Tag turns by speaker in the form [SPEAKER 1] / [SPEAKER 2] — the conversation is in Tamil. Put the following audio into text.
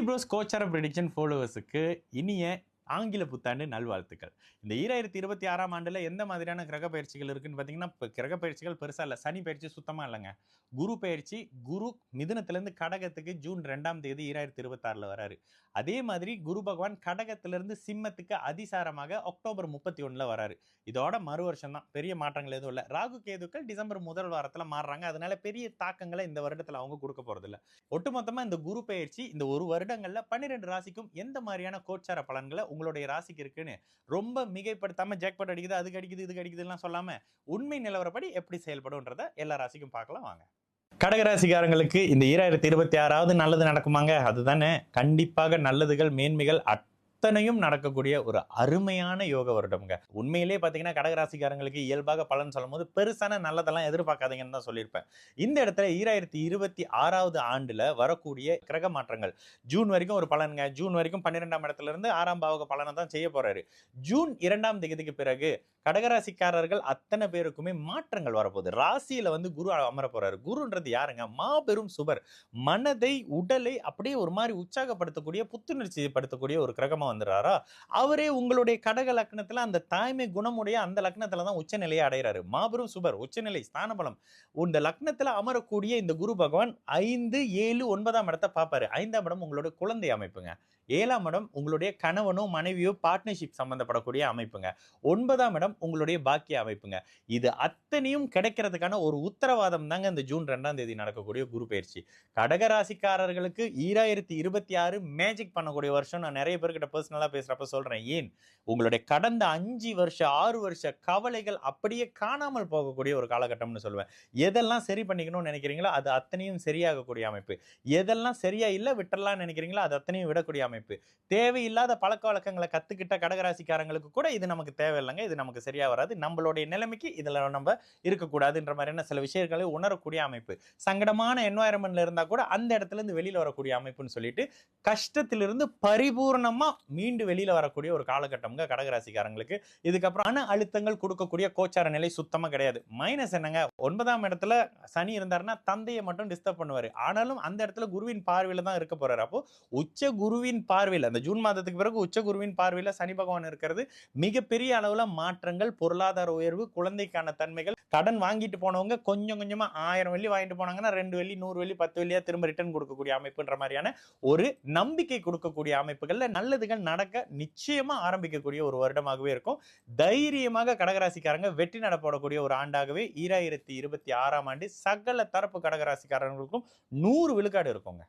[SPEAKER 1] ப்ரோஸ் கோச்சார ப்ரிடிக்ஷன் ஃபாலோவர்ஸுக்கு இனிய ஆங்கில புத்தாண்டு நல்வாழ்த்துக்கள். இந்த ஈராயிரத்தி இருபத்தி ஆறாம் ஆண்டில் எந்த மாதிரியான கிரக பயிற்சிகள் இருக்குன்னு பார்த்தீங்கன்னா இப்போ கிரக பயிற்சிகள் பெருசாக இல்லை. சனி பயிற்சி சுத்தமாக இல்லைங்க. குரு பயிற்சி குரு மிதனத்திலேருந்து கடகத்துக்கு ஜூன் ரெண்டாம் தேதி ஈராயிரத்தி இருபத்தாறில் வராரு. அதே மாதிரி குரு பகவான் கடகத்திலேருந்து சிம்மத்துக்கு அதிசாரமாக அக்டோபர் முப்பத்தி ஒன்றில் வராரு. இதோட மறு வருஷம் தான். பெரிய மாற்றங்கள் எதுவும் இல்லை. ராகு கேதுக்கள் டிசம்பர் முதல் வாரத்தில் மாறுறாங்க. அதனால பெரிய தாக்கங்களை இந்த வருடத்தில் அவங்க கொடுக்க போகிறதில்ல ஒட்டுமொத்தமாக இந்த குரு பயிற்சி இந்த ஒரு வருடங்களில் பன்னிரெண்டு ராசிக்கும் எந்த மாதிரியான கோச்சார பலன்களை உங்களுடைய ராசிக்கு இருக்குன்னு ரொம்ப மிகைப்படுத்தாம ஜாக்பாட் அடிக்குது அதுக்கு அடிக்குது இதுக்கு அடிக்குதுலாம் சொல்லாம உண்மை நிலவரப்படி எப்படி செயல்படும்ன்றத எல்லா ராசிக்கும் பார்க்கலாம் வாங்க. கடகராசிக்காரங்களுக்கு இந்த ஈராயிரத்தி இருபத்தி ஆறாவது நல்லது நடக்குமாங்க. அதுதானே. கண்டிப்பாக நல்லதுகள் மேன்மைகள் அத்தனையும் நடக்கக்கூடிய ஒரு அருமையான யோக வருடம்ங்க. உண்மையிலே பார்த்தீங்கன்னா கடகராசிக்காரங்களுக்கு இயல்பாக பலன் சொல்லும் போது பெருசான நல்லதெல்லாம் எதிர்பார்க்காதீங்கன்னு தான் சொல்லியிருப்பேன். இந்த இடத்துல ஈராயிரத்தி இருபத்தி ஆறாவது ஆண்டுல வரக்கூடிய கிரக மாற்றங்கள். ஜூன் வரைக்கும் ஒரு பலனுங்க. ஜூன் வரைக்கும் பன்னிரெண்டாம் இடத்துல இருந்து ஆறாம் பாவக பலனை தான் செய்ய போறாரு. ஜூன் இரண்டாம் தேதிக்கு பிறகு கடகராசிக்காரர்கள் அத்தனை பேருக்குமே மாற்றங்கள் வரப்போகுது. ராசியில வந்து குரு அமர போறாரு. குருன்றது யாருங்க? மாபெரும் சுபர். மனதை உடலை அப்படியே ஒரு மாதிரி உற்சாகப்படுத்தக்கூடிய புத்துணர்ச்சி படுத்தக்கூடிய ஒரு கிரகமா வந்துடுறாரா அவரே உங்களுடைய கடக லக்னத்துல அந்த தாய்மை குணமுடைய அந்த லக்னத்துல தான் உச்சநிலையை அடைகிறாரு மாபெரும் சுபர் உச்சநிலை ஸ்தானபலம். இந்த லக்னத்துல அமரக்கூடிய இந்த குரு பகவான் ஐந்து ஏழு ஒன்பதாம் இடத்தை பார்ப்பாரு. ஐந்தாம் இடம் உங்களுடைய குழந்தை அமைப்புங்க. ஏழாம் இடம் உங்களுடைய கணவனோ மனைவியோ பார்ட்னர்ஷிப் சம்மந்தப்படக்கூடிய அமைப்புங்க. ஒன்பதாம் இடம் உங்களுடைய பாக்கிய அமைப்புங்க. இது அத்தனையும் கிடைக்கிறதுக்கான ஒரு உத்தரவாதம் தாங்க இந்த ஜூன் ரெண்டாம் தேதி நடக்கக்கூடிய குரு பயிற்சி. கடகராசிக்காரர்களுக்கு ஈராயிரத்தி இருபத்தி ஆறு மேஜிக் பண்ணக்கூடிய வருஷம் நான் நிறைய பேர்கிட்ட பர்சனலாக பேசுகிறப்ப சொல்கிறேன் ஏன்? உங்களுடைய கடந்த அஞ்சு வருஷ ஆறு வருஷ கவலைகள் அப்படியே காணாமல் போகக்கூடிய ஒரு காலகட்டம்னு சொல்லுவேன். எதெல்லாம் சரி பண்ணிக்கணும்னு நினைக்கிறீங்களோ அது அத்தனையும் சரியாகக்கூடிய அமைப்பு. எதெல்லாம் சரியா இல்லை விட்டுறலாம்னு நினைக்கிறீங்களோ அது அத்தனையும் விடக்கூடிய அமைப்பு. தேவையில்லாத பழக்க வழக்கங்களை கத்துக்கிட்ட கடகராசிக்காரங்களுக்கு கூட இது நமக்கு தேவையில்லைங்க. இது நமக்கு சரியா வராது. நம்மளுடைய நிலைமைக்கு இதில் நம்ம இருக்கக்கூடாதுன்ற மாதிரியான சில விஷயங்களை உணரக்கூடிய அமைப்பு. சங்கடமான என்வாயரன்மெண்ட்ல இருந்தா கூட அந்த இடத்துல இருந்து வெளியில வரக்கூடிய அமைப்புன்னு சொல்லிட்டு கஷ்டத்திலிருந்து பரிபூர்ணமா மீண்டு வெளியில வரக்கூடிய ஒரு காலகட்டம்ங்க கடகராசிக்காரங்களுக்கு. இதுக்கப்புறம் அணு அழுத்தங்கள் கொடுக்கக்கூடிய கோச்சார நிலை சுத்தமா கிடையாது. மைனஸ் என்னங்க? ஒன்பதாம் இடத்துல சனி இருந்தாருன்னா தந்தையை மட்டும் டிஸ்டர்ப் பண்ணுவார். ஆனாலும் அந்த இடத்துல குருவின் பார்வையில் தான் இருக்க போறாரு. அப்போ உச்ச குருவின் பார்வையில் அந்த ஜூன் மாதத்துக்கு பிறகு உச்ச குருவின் பார்வையில் சனி பகவான் இருக்கிறது. மிகப்பெரிய அளவில் மாற்றங்கள் பொருளாதார உயர்வு குழந்தைக்கான தன்மைகள். கடன் வாங்கிட்டு போனவங்க கொஞ்சம் கொஞ்சமாக ஆயிரம் வெள்ளி வாங்கிட்டு போனாங்கன்னா ரெண்டு வெள்ளி நூறு வெள்ளி பத்து வெள்ளியாக திரும்ப ரிட்டர்ன் கொடுக்கக்கூடிய அமைப்புன்ற மாதிரியான ஒரு நம்பிக்கை கொடுக்கக்கூடிய அமைப்புகளில் நல்லதுகள் நடக்க நிச்சயமாக ஆரம்பிக்கக்கூடிய ஒரு வருடமாகவே இருக்கும். தைரியமாக கடகராசிக்காரங்க வெற்றி நடப்படக்கூடிய ஒரு ஆண்டாகவே ஈராயிரத்தி இருபத்தி ஆறாம் ஆண்டு சகல தரப்பு கடகராசிக்காரங்களுக்கும் நூறு விழுக்காடு இருக்குங்க.